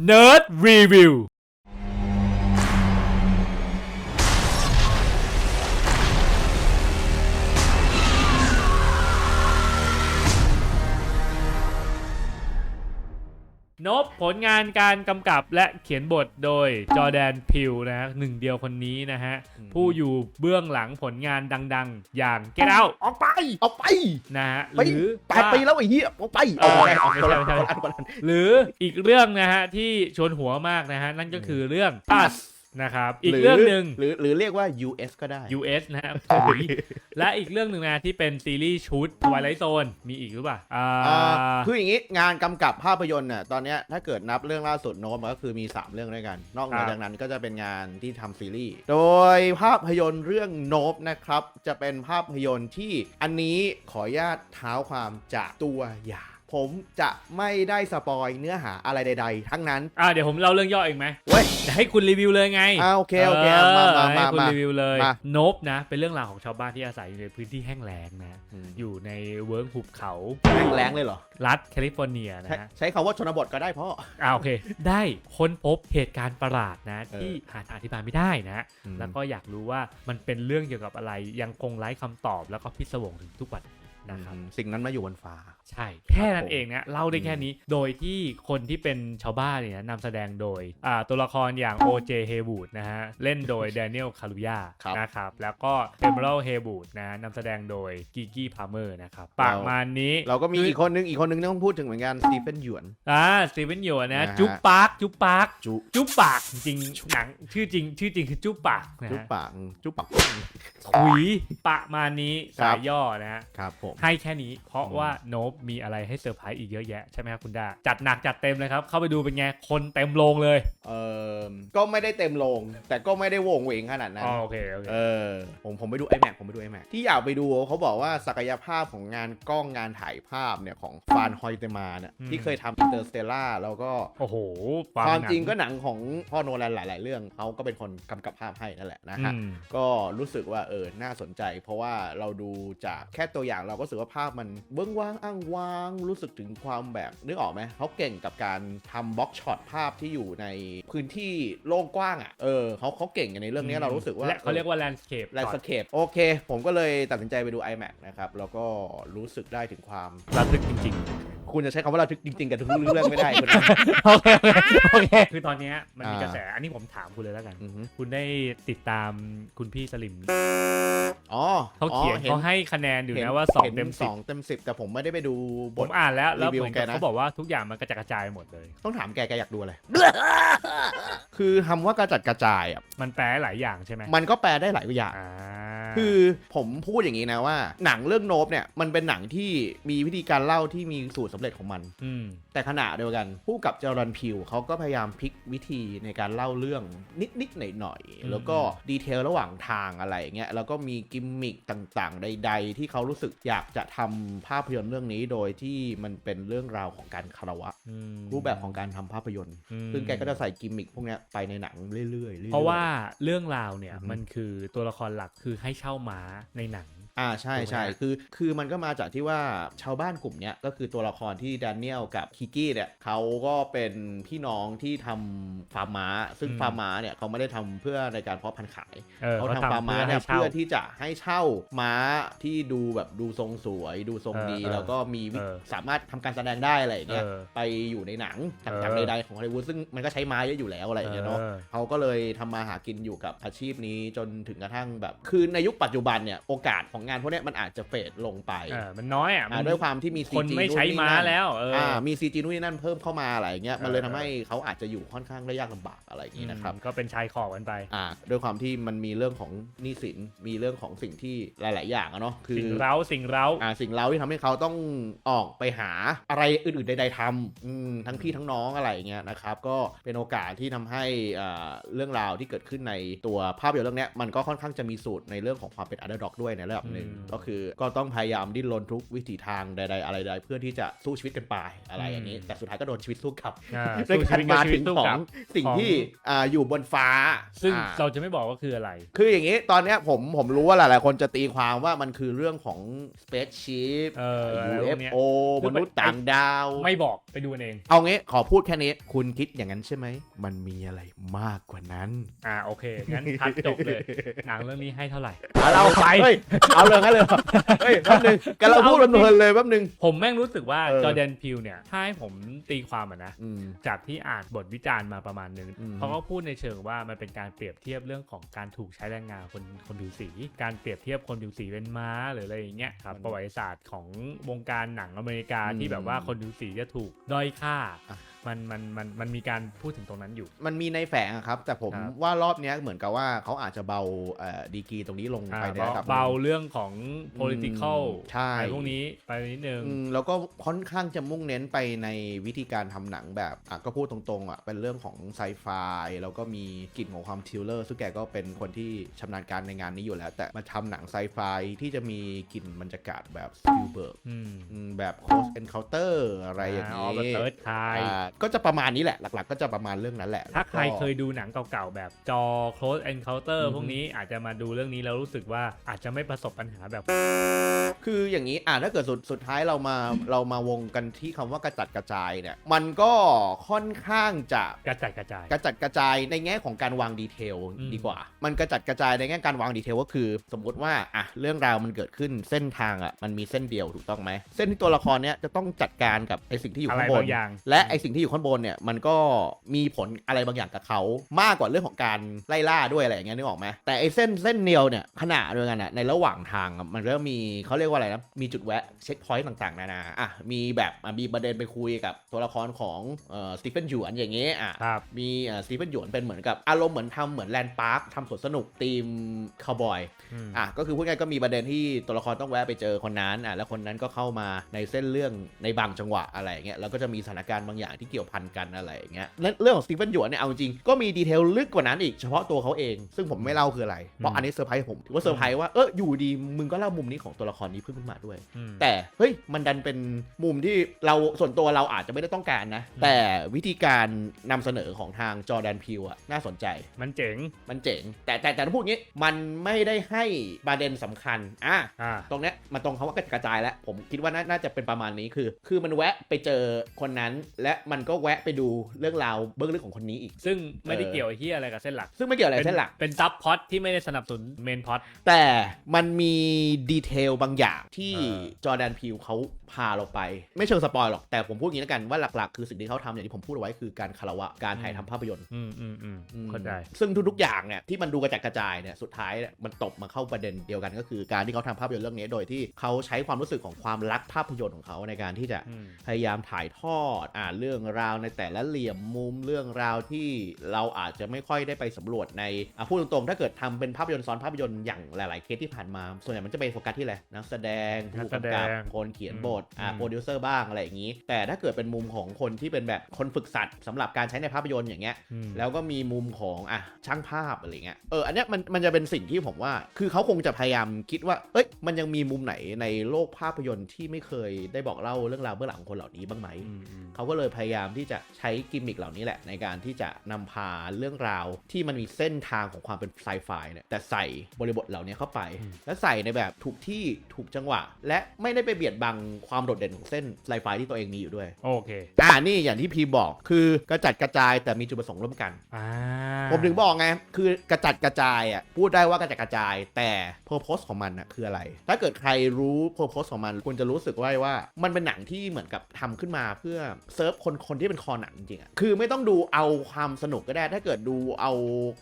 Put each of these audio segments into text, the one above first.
Nerd Review นบผลงานการกำกับและเขียนบทโดยจอแดนพิวนะฮะหนึ่งเดียวคนนี้นะฮะ ผู้อยู่เบื้องหลังผลงานดังๆ อย่าง Get Out ออกไปออกไปนะฮะหไปรือแปดปีแล้วไอ้เหี้ยออกไปเออเอาไปไม่เอาใช่คนละไม่ใช่คนละคนละหรืออีกเรื่องนะฮะที่ชวนหัวมากนะฮะนั่นก็คือเรื่อง Us นะครับ อีกเรื่องหนึ่งหรือหรือเรียกว่า US ก็ได้ US นะฮะอุ๊ยและอีกเรื่องหนึ่งนะที่เป็นซีรีส์ชุด Twilight Zone มีอีกหรือเปล่าอ่าอ่าคืออย่างนี้งานกำกับภาพยนตร์น่ะตอนเนี้ยถ้าเกิดนับเรื่องล่าสุดโน้ตมันก็คือมี 3 เรื่องด้วยกัน นอกเหนือจากนั้นก็จะเป็นงานที่ทำซีรีส์ โดยภาพยนตร์เรื่องโนบนะครับจะเป็นภาพยนตร์ที่อันนี้ขออนุญาตเท้าความจากตัวอย่าง ผมจะไม่ได้สปอยเนื้อหาอะไรใด ๆ ทั้งนั้น อ่าเดี๋ยวผมเล่าเรื่องย่อเองไหมเว้ยจะให้คุณรีวิวเลยไงอ่าโอเคโอเคเอามามามาให้คุณมา รีวิวเลยมา นบนะ เป็นเรื่องราวของชาวบ้านที่อาศัยอยู่ในพื้นที่แห้งแล้งนะ อยู่ในเวิร์กหุบเขาแรงแรงเลยเหรอ รัฐแคลิฟอร์เนียนะใช้ฮะ ใช้คำว่าชนบทก็ได้พ่อ อ่าโอเค ได้ค้นพบเหตุการณ์ประหลาดนะ เออ ที่หาทางอธิบายไม่ได้นะ แล้วก็อยากรู้ว่ามันเป็นเรื่องเกี่ยวกับอะไรยังคงไร้คำตอบแล้วก็พิศวงถึงทุกวัน นะครับอืมสิ่งนั้นมาอยู่บนฟ้า ใช่ แค่นั้นผมเองนะเล่าได้แค่นี้โดยที่คนที่เป็นชาวบ้านเนี่ยนำแสดงโดยอ่าตัวละครอย่าง O.J. Haywood นะฮะ เล่นโดย Daniel Kaluuya ครับนะครับ แล้วก็ Emerald Haywood นะฮะนำแสดงโดย Gigi Palmer นะครับประมาณนี้ เราก็มีคืออีกคนนึง อีกคนนึงที่ต้องพูดถึงเหมือนกันสตีเฟนหยวนอ่าสตีเวนโยนะนะฮะจุ๊บปาร์กจุ๊บปาร์กจุจุ๊บปากจริงๆหนังชื่อจริง ชื่อจริงคือจุ๊บปากนะจุฮะปากจุปากถุยประมาณนี้ครัสาบยย่อนะฮะครับผมให้แค่นี้ เพราะอืมว่าโนบมีอะไรให้เซอร์ไพรส์อีกเยอะแยะใช่ไหมครับคุณดาจัดหนักจัดเต็มเลยครับ เข้าไปดูเป็นไง คนเต็มโรงเลย เออก็ไม่ได้เต็มโรงแต่ก็ไม่ได้โหวงเหวงขนาดนั้นอ๋อโอเคโอเคเออผมผมไปดู iMac ผมไปดู iMac ที่อยากไปดูเขาบอกว่าศักยภาพของงานกล้องงานถ่ายภาพเนี่ยของฟานฮอยเตมาเนี่ยที่เคยทำอินเตอร์สเตล่าแล้วก็โอ้โหความจริงหนัก็หนังของพ่อโนแลนหลาย ๆ เรื่องเขาก็เป็นคนกำกับภาพให้นั่นแหละนะฮะอืมก็รู้สึกว่าเออน่าสนใจ เพราะว่าเราดูจากแค่ตัวอย่างเราก็รู้สึกว่าภาพมันเบื้องว่างอ้างว้าง รู้สึกถึงความแบบนึกออกไหมเขาเก่งกับการทำบล็อกช็อตภาพที่อยู่ในพื้นที่โล่งกว้างอะเออเขาเขาเก่งในเรื่องนี้เรารู้สึกว่าและเขาเรียกว่า landscape แลนสเคปโอเค ผมก็เลยตัดสินใจไปดู iMac นะครับแล้วก็รู้สึกได้ถึงความระทึกจริง คุณจะใช้คำว่าระทึกจริงๆกับทุกเรื่องไม่ได้คุณๆโอเคโอเค คือตอนเนี้ยมันมีอ่ากระแส อันนี้ผมถามคุณเลยแล้วกัน อือฮึคุณได้ติดตามคุณพี่สลิมอ๋อเขาเขียนอ๋อเขาให้คะแนนอยู่ห็นะว่าห็2เต็มสองเต็มสิบแต่ผมไม่ได้ไปดูบ10ผท มอ่านแล้วแล้วรีวิวเหมือนกับแกนะ เขาบอกว่าทุกอย่างมันกระจัดกระจายหมดเลย ต้องถามแกแกอยากดูอะไร คือคำว่ากระจัดกระจายอะมันแปลได้หลายอย่างใช่ไหมมันก็แปลได้หลายอย่าง อ่าคือผมพูดอย่างนี้นะว่า หนังเรื่องโนบเนี่ยมันเป็นหนังที่มีวิธีการเล่าที่มีสูตรสำเร็จของมัน อืม แต่ขณะเดียวกันผู้กับจอรันพิวเขาก็พยายามพลิกวิธีในการเล่าเรื่องนิด ๆ หน่อยอืมๆแล้วก็ดีเทลระหว่างทางอะไรอย่างเงี้ยแล้วก็มีกิมมิคต่างๆ ใด ๆ ที่เขารู้สึกอยากจะทำภาพยนตร์เรื่องนี้โดยที่มันเป็นเรื่องราวของการคารวะ อืมรูปแบบของการทำภาพยนตร์ อืม ซึ่งแกก็จะใส่กิมมิคพวกเนี้ยไปในหนังเรื่อยๆเรื่อยๆ เพราะว่าเรื่องราวเนี่ยอือฮึมันคือตัวละครหลักคือให้เช่าม้าในหนัง อ่าใช่ถูกไหมใช่ฮะคือคือมันก็มาจากที่ว่าชาวบ้านกลุ่มเนี้ยก็คือตัวละครที่แดเนียลกับคิกกี้เนี่ยเขาก็เป็นพี่น้องที่ทำฟาร์มม้า ซึ่งฟาร์มม้าเนี่ยเขาไม่ได้ทำเพื่อในการเพาะพันธุ์ขาย เออเขาเขาทำฟาร์มทำม้าเพื่อเนี่ให้ยเช่าเพื่อที่จะให้เช่าม้าที่ดูแบบดูทรงสวย ดูทรงดี เออเออแล้วก็มีวิเออสามารถทำการแสดงได้อะไรอย่างเงี้ยเออไปอยู่ในหนังเอต่างอๆใดๆของฮอลลีวูดซึ่งมันก็ใช้ม้าเยอะอยู่แล้วอะไรอย่างเงี้ยเนาะออเขาก็เลยทำมาหากินอยู่กับอาชีพนี้จนถึงกระทั่งแบบ คือในยุคปัจจุบันเนี่ย โอกาสของงานพวกเนี้ยมันอาจจะเฟดลงไปเออมันน้อยอะอ่ามันด้วยความที่มี CG คนไม่ใช้ม้าแล้วเอออ่าอมี CG นู่นนี่นั่นเพิ่มเข้ามาอะไรอย่างเงี้ยมันเลยเออทำให้เขาอาจจะอยู่ค่อนข้างได้ยากลำบากอะไรอย่างงี้นะครับก็เป็นชายขอบกันไปอ่าด้วยความที่มันมีเรื่องของหนี้สินมีเรื่องของสิ่งที่หลาย ๆ อย่างอะเนาะคือสิ่งเร้าสิ่งเร้าอ่าสิ่งเราที่ทำให้เขาต้องออกไปหาอะไรอื่น ๆ ใด ๆทำอืมทั้งพี่ทั้งน้องอะไรอย่างเงี้ยนะครับก็เป็นโอกาสที่ทำให้อ่าเรื่องราวที่เกิดขึ้นในตัวภาพยนตร์เรื่องเนี้ยมันก็ค่อนข้างจะมีสูตรในเรื่องของความเป็นอันเดอร์ด็อกด้วยในระดับหนึ่งนึ่งอืมก็คือก็ต้องพยายามดิ้นรนทุกวิถีทางใด ๆ อะไรใดๆเพื่อที่จะสู้ชีวิตกันไปอะไรอย่างนี้อืมแต่สุดท้ายก็โดนชีวิตสู้กลับอ่าด้วยสู้การชีวิตมากับชีวิถึตงสู้ขอกลังบสิ่งของที่อ่าอยู่บนฟ้า ซึ่งอ่าเราจะไม่บอกว่าคืออะไร คืออย่างนี้ตอนเนี้ยผมผมรู้ว่าหลายๆคนจะตีความว่ามันคือเรื่องของ spaceship เอออะไรพวกเนี้ย UFO มนุษย์ต่างดาว ไม่บอกไปดูกันเอง เอางี้ขอพูดแค่นี้คุณคิดอย่างนั้นใช่ไหม มันมีอะไรมากกว่านั้น อ่าโอเค งั้นทัดจบเลย หนังเรื่องนี้ให้เท่าไหร่ เอาเราไปเฮ้ยเอาเลยงั้นเลยเหรอเฮ้ยแป๊บนึงกันเราพูดเพลินๆเลยแป๊บนึง ผมแม่งรู้สึกว่าเออ จอร์แดนพิวเนี่ยถ้าให้ผมตีความอะนะ อืม จากที่อ่านบทวิจารณ์มาประมาณนึงอืม เขาก็พูดในเชิงว่ามันเป็นการเปรียบเทียบเรื่องของการถูกใช้แรงงานคนคนผิวสี การเปรียบเทียบคนผิวสีเป็นม้าหรืออะไรอย่างเงี้ยครับประวัติศาสตร์ของวงการหนังอเมริกาที่แบบว่าคนผิวสีจะถูกด้อยค่า มันมันมันมันมีการพูดถึงตรงนั้นอยู่ มันมีในแฝงอะครับ แต่ผมครับ ว่ารอบเนี้ยเหมือนกับว่าเขาอาจจะเบาเอ่อดีกรีตรงนี้ลงอ่าไปในเบาระดับหนึ่ง เบาเรื่องของ political อืมใช่ อะไรพวกนี้ไปนิดนึง อืมแล้วก็ค่อนข้างจะมุ่งเน้นไปในวิธีการทำหนังแบบอะก็พูดตรงๆอะเป็นเรื่องของไซไฟแล้วก็มีกลิ่นของความทิลเลอร์ซึ่งแกก็เป็นคนที่ชำนาญการในงานนี้อยู่แล้ว แต่มาทำหนังไซไฟที่จะมีกลิ่นบรรยากาศแบบสปิลเบิร์กอืมแบบ Close Encounter อะไรอย่างอ๋อนี้แบบเติร์ดคาย อ่าก็จะประมาณนี้แหละ หลัก ๆ ก็จะประมาณเรื่องนั้นแหละ ถ้าใครแล้วก็เคยดูหนังเก่าๆ แบบจอ close encounter อือฮึพวกนี้อาจจะมาดูเรื่องนี้แล้วรู้สึกว่าอาจจะไม่ประสบปัญหาแบบ คืออย่างนี้อ่าถ้าเกิดสุดสุดท้ายเรามาเรามาวงกันที่คำว่ากระจัดกระจายเนี่ยมันก็ค่อนข้างจะกระจัดกระจาย กระจัดกระจายในแง่ของการวางดีเทลอืมดีกว่า มันกระจัดกระจายในแง่การวางดีเทลก็คือ สมมุติว่าอะเรื่องราวมันเกิดขึ้นเส้นทางอะมันมีเส้นเดียวถูกต้องไหมเส้นที่ตัวละครเนี้ยจะต้องจัดการกับไอสิ่งที่อยู่อะไรข้างบนบางอย่างและไอสิ่งที่อยู่ข้างบนเนี่ยมันก็มีผลอะไรบางอย่างกับเขามากกว่าเรื่องของการไล่ล่าด้วยอะไรอย่างเงี้ยนึกออกไหมแต่ไอเส้นเส้นเดียวเนี่ยขนาดเดียวกันอะในระหว่างทางอะมันก็มีเขาเรียกว่าอะไรนะมีจุดแวะเช็คพอยต์ต่างๆนานาอะมีแบบอะมีประเด็นไปคุยกับตัวละครของเอ่อสตีเฟนหยวนอย่างเงี้ยอะครับมีสตีเฟนหยวนเป็นเหมือนกับอารมณ์เหมือนทำเหมือนแลนด์พาร์คทำสวนสนุกทีมคาวบอยอืมอะก็คือพูดง่ายๆก็มีประเด็นที่ตัวละครต้องแวะไปเจอคนนั้นอะแล้วคนนั้นก็เข้ามาในเส้นเรื่องในบางจังหวะอะไรอย่างเงี้ยแล้วก็จะมีสถานการณ์บางอย่างที่เกี่ยวพันกันอะไรอย่างเงี้ยและเรื่องของสตีเฟนหยวนเนี่ยเอาจริงก็มีดีเทลลึกกว่านั้นอีกเฉพาะตัวเขาเอง ซึ่งผมไม่เล่าคืออะไร เพราะอันนี้เซอร์ไพรส์ผมถือว่าเซอร์ไพรส์ว่าเอออยู่ดีมึงก็เล่ามุมนี้ของตัวละครนี้เพิ่งขึ้นมาด้วยอืมแต่เฮ้ยมันดันเป็นมุมที่เราส่วนตัวเราอาจจะไม่ได้ต้องการนะอืมแต่วิธีการนำเสนอของทางจอร์แดนพิวอะน่าสนใจ มันเจ๋งมันเจ๋ง แต่แต่แต่ถ้าพูดงี้มันไม่ได้ให้ประเด็นสำคัญอะอ่าตรงเนี้ยมันตรงคำว่ากระจายแล้วผมคิดว่าน่าน่าจะเป็นประมาณนี้คือ คือมันแวะไปเจอคนนั้นและมันก็แวะไปดูเรื่องราวเบื้องลึกของคนนี้อีก ซึ่งไม่ได้เออเกี่ยวไอ้เฮียอะไรกับเส้นหลัก ซึ่งไม่เกี่ยวอะไรเส้นหลัก เป็นซับพล็อตที่ไม่ได้สนับสนุนเมนพล็อต แต่มันมีดีเทลบางอย่างที่เออ จอร์แดนพิวเขาพาเราไป ไม่เชิงสปอยหรอก แต่ผมพูดอย่างนี้แล้วกันว่าหลักๆ คือสิ่งที่เขาทำอย่างที่ผมพูดเอาไว้คือการคารวะการถ่ายทำภาพยนตร์ อืมอืมอืมอืมเข้าใจ ซึ่งทุกๆ อย่างเนี่ยที่มันดูกระจัดกระจายเนี่ยสุดท้ายเนี่ยมันตบมาเข้าประเด็นเดียวกันก็คือการที่เขาทำภาพยนตร์เรื่องนี้โดยที่เขาใช้ความรู้สึกของความรักภาพยนตร์ของเขาในการที่จะอืม พยายามถ่ายทอดอ่านเรื่องราวในแต่ละเหลี่ยมมุมเรื่องราวที่เราอาจจะไม่ค่อยได้ไปสำรวจในอะพูดตรงๆ ถ้าเกิดทำเป็นภาพยนตร์ซ้อนภาพยนตร์อย่างหลายๆเคสที่ผ่านมา ส่วนใหญ่มันจะไปโฟกัสที่อะไรนักแสดงนัผู้กแสดงกำกับคนเขียนบทอะอืมโปรดิวเซอร์บ้างอะไรอย่างนี้ แต่ถ้าเกิดเป็นมุมของคนที่เป็นแบบคนฝึกสัตว์สำหรับการใช้ในภาพยนตร์อย่างเงี้ยอืมแล้วก็มีมุมของอะช่างภาพอะไรเงี้ยเอออันเนี้ยมันมันจะเป็นสิ่งที่ผมว่า คือเขาคงจะพยายามคิดว่าเอ้ยมันยังมีมุมไหนในโลกภาพยนตร์ที่ไม่เคยได้บอกเล่าเรื่องราวเบื้องหลังของคนเหล่านี้บ้างไหมอืมอืมเขาก็เลยพยายามที่จะใช้กิมมิคเหล่านี้แหละ ในการที่จะนำพาเรื่องราวที่มันมีเส้นทางของความเป็นไซไฟเนี่ยแต่ใส่บริบทเหล่านี้เข้าไป และใส่ในแบบถูกที่ถูกจังหวะ และไม่ได้ไปเบียดบังความโดดเด่นของเส้นไซไฟที่ตัวเองมีอยู่ด้วยโอเคอ่านี่อย่างที่พีบอกคือกระจัดกระจายแต่มีจุดประสงค์ร่วมกันอ่าผมถึงบอกไงคือกระจัดกระจายอะพูดได้ว่ากระจัดกระจาย แต่ purpose ของมันอะคืออะไร ถ้าเกิดใครรู้ purpose ของมันคุณจะรู้สึกว่าว่า มันเป็นหนังที่เหมือนกับทำขึ้นมาเพื่อเซิร์ฟคนคนที่เป็นคอหนังจริงๆอะคือไม่ต้องดูเอาความสนุกก็ได้ ถ้าเกิดดูเอา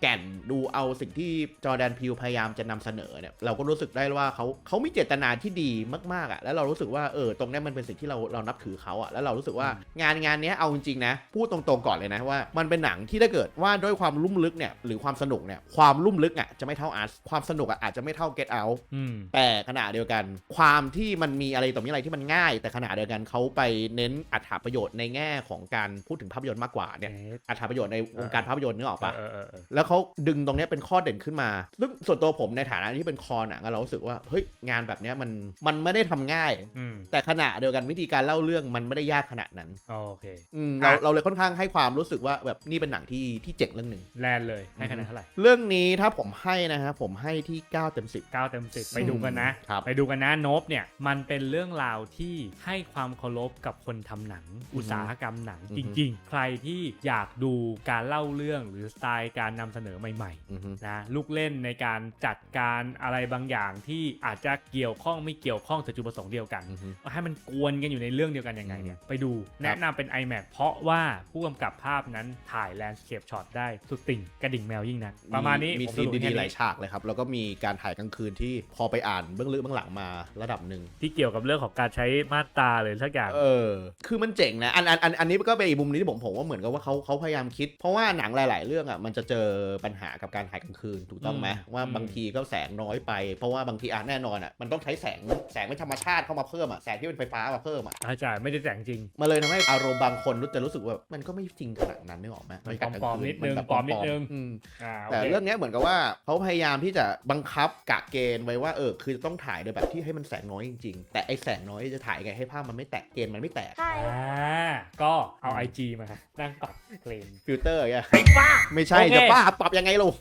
แก่นดูเอาสิ่งที่จอร์แดนพิวพยายามจะนำเสนอเนี่ยเราก็รู้สึกได้ว่าเขาเขามีเจตนาที่ดีมากๆอะแล้วเรารู้สึกว่าเออตรงเนี้ยมันเป็นสิ่งที่เราเรานับถือเขาอะแล้วเรารู้สึกว่างานงานเนี้ยเอาจริงๆนะพูดตรงๆก่อนเลยนะว่า มันเป็นหนังที่ถ้าเกิดว่าด้วยความลุ่มลึกเนี่ยหรือความสนุกเนี่ยความลุ่มลึกอะจะไม่เท่าอาร์ตความสนุกอะอาจจะไม่เท่า Get Out อืมแต่ขณะเดียวกัน ความที่มันมีอะไรต่อมีอะไรที่มันง่าย แต่ขณะเดียวกันเขาไปเน้นอัถประโยชน์ในแง่ของการพูดถึงภาพยนตร์มากกว่าเนี่ยเอ๊ะอัตราประโยชน์ในวงการภาพยนตร์นึกออกปะเออเออเออแล้วเขาดึงตรงเนี้ยเป็นข้อเด่นขึ้นมาซึ่งส่วนตัวผมในฐานะที่เป็นคอหนังอะเรารู้สึกว่าเฮ้ยงานแบบเนี้ยมันมันไม่ได้ทำง่ายอืมแต่ขณะเดียวกันวิธีการเล่าเรื่องมันไม่ได้ยากขนาดนั้นโอเคอืมเราอะเราเลยค่อนข้างให้ความรู้สึกว่าแบบนี่เป็นหนังที่ที่เจ๋งเรื่องหนึ่งแลนเลยให้คะแนนเท่าไหร่เรื่องนี้ถ้าผมให้นะฮะผมให้ที่ 9 เต็ม 10เก้าเต็มสิบไปดูกันนะครับไปดูกันนะโนบเนี่ยมันเป็นเรื่องราวที่ให้ความเคารพกับคนทำหนังอุตสาหกรรมหนังอือจฮึริง ๆ ใครที่อยากดูการเล่าเรื่องหรือสไตล์การนำเสนอใหม่อือฮึๆนะลูกเล่นในการจัดการอะไรบางอย่างที่อาจจะเกี่ยวข้องไม่เกี่ยวข้องแต่จุดประสงค์เดียวกันอือฮึให้มันกวนกันอยู่ในเรื่องเดียวกันยังไงเนี่ยไปดูครับแนะนำเป็น iMac เพราะว่าผู้กำกับภาพนั้นถ่ายแลนด์สเคปช็อตได้สุดติ่งกระดิ่งแมวยิ่งนักประมาณนี้มีผมซีนสรุปดีแค่ๆหลานี้ยฉากเลยครับ แล้วก็มีการถ่ายกลางคืนที่พอไปอ่านเบื้องลึกเบื้องหลังมาระดับหนึ่งที่เกี่ยวกับเรื่องของการใช้มาตราหรือสักอย่างเออคือมันเจ๋งนะอันอันอันอันนี้ก็เป็นอีกมุมนึงที่ผมผมว่าเหมือนกับว่าเขาเขาพยายามคิด เพราะว่าหนังหลาย ๆ เรื่องอะมันจะเจอปัญหากับการถ่ายกลางคืนถูกต้องไหมอืมว่าอืมบางทีก็แสงน้อยไป เพราะว่าบางทีอะแน่นอนอะมันต้องใช้แสงแสงไม่ธรรมชาติเข้ามาเพิ่มอะแสงที่เป็นไฟฟ้ามาเพิ่มอะอาจารย์ไม่ได้แต่งจริงมันเลยทำให้อารมณ์บางคนรู้จะรู้สึกว่ามันก็ไม่จริงขนาดนั้นนึกออกไหมมันบรรยากาศกลางปลอมๆคืนิดนึงแบบปลอมนิดนึงอืมอ่าโอแต่เคเรื่องเนี้ยเหมือนกับว่าเขาพยายามที่จะบังคับกะเกณฑ์ไว้ว่าเออคือต้องถ่ายโดยแบบที่ให้มันแสงน้อยจริง ๆ แต่ไอแสงน้อยจะถ่ายไงให้ภาพมันไม่แตกเกณฑ์มันไม่แตกอ่าก็เอา IG มานั่งปรับเกรนฟิลเตอร์ไงไอ้บ้าไม่ใช่โอเค จะป้าปรับยังไงลูก